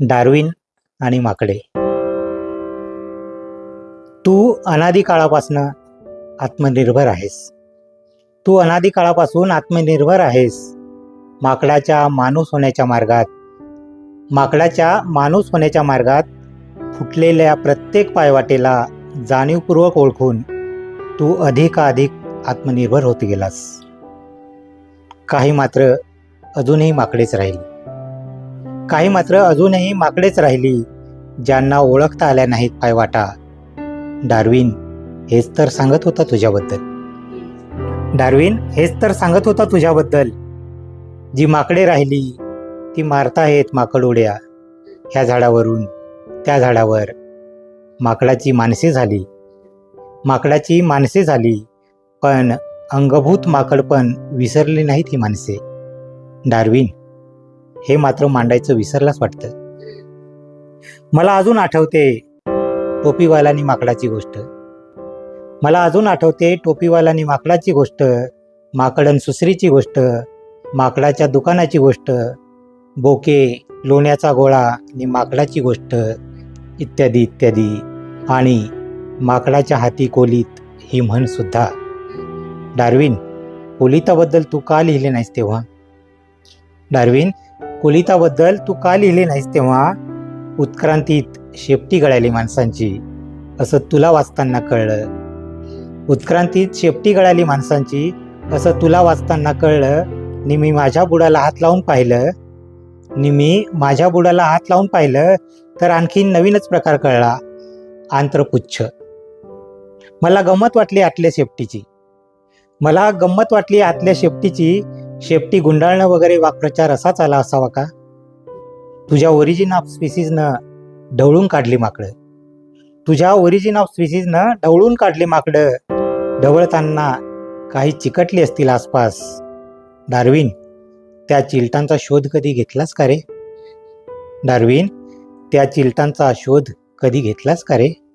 Darwin आणि माकडे. तू अनादी काळापासनं आत्मनिर्भर आहेस. तू अनादी काळापासून आत्मनिर्भर आहेस. माकडाच्या माणूस होण्याच्या मार्गात माकडाच्या माणूस होण्याच्या मार्गात फुटलेल्या प्रत्येक पायवाटेला जाणीवपूर्वक ओळखून तू अधिकाधिक आत्मनिर्भर होत गेलास. काही मात्र अजूनही माकडेच राहील. काही मात्र अजूनही माकडेच राहिली ज्यांना ओळखता आल्या नाहीत पायवाटा. डार्विन हेच तर सांगत होता तुझ्याबद्दल. डार्विन हेच तर सांगत होता तुझ्याबद्दल. जी माकडे राहिली ती मारताहेत माकड उड्या ह्या झाडावरून त्या झाडावर. माकडाची माणसे झाली. माकडाची माणसे झाली पण अंगभूत माकड पण विसरली नाहीत ही माणसे. डार्विन हे मात्र मांडायचं विसरलाच वाटतं. मला अजून आठवते टोपीवालानी माकडाची गोष्ट. मला अजून आठवते टोपीवालानी माकडाची गोष्ट माकडन सुसरीची गोष्ट माकडाच्या दुकानाची गोष्ट बोके लोण्याचा गोळा आणि माकडाची गोष्ट इत्यादी इत्यादी. आणि माकडाच्या हाती कोलीत ही म्हण सुद्धा. डार्विन कोलिताबद्दल तू का लिहिले नाहीस तेव्हा? डार्विन कोलिताबद्दल तू का लिहिले नाहीस तेव्हा? उत्क्रांतीत शेपटी गळाली माणसांची असं तुला वाचताना कळलं. उत्क्रांतीत शेपटी गळाली माणसांची असं तुला वाचताना कळलं. नि मी माझ्या बुडाला हात लावून पाहिलं. नि मी माझ्या बुडाला हात लावून पाहिलं तर आणखीन नवीनच प्रकार कळला. आंत्रपुच्छ. मला गंमत वाटली आतल्या शेपटीची. मला गंमत वाटली आतल्या शेपटीची शेपटी गुंडाळणं वगैरे वाक्प्रचार असाच आला असावा का? तुझ्या ओरिजिन ऑफ स्पिसीजनं ढवळून काढली माकडं. तुझ्या ओरिजिन ऑफ स्पिसीजनं ढवळून काढली माकडं. ढवळताना काही चिकटली असतील आसपास. डार्विन त्या चिलटांचा शोध कधी घेतलास का रे? डार्विन त्या चिलटांचा शोध कधी घेतलास का रे?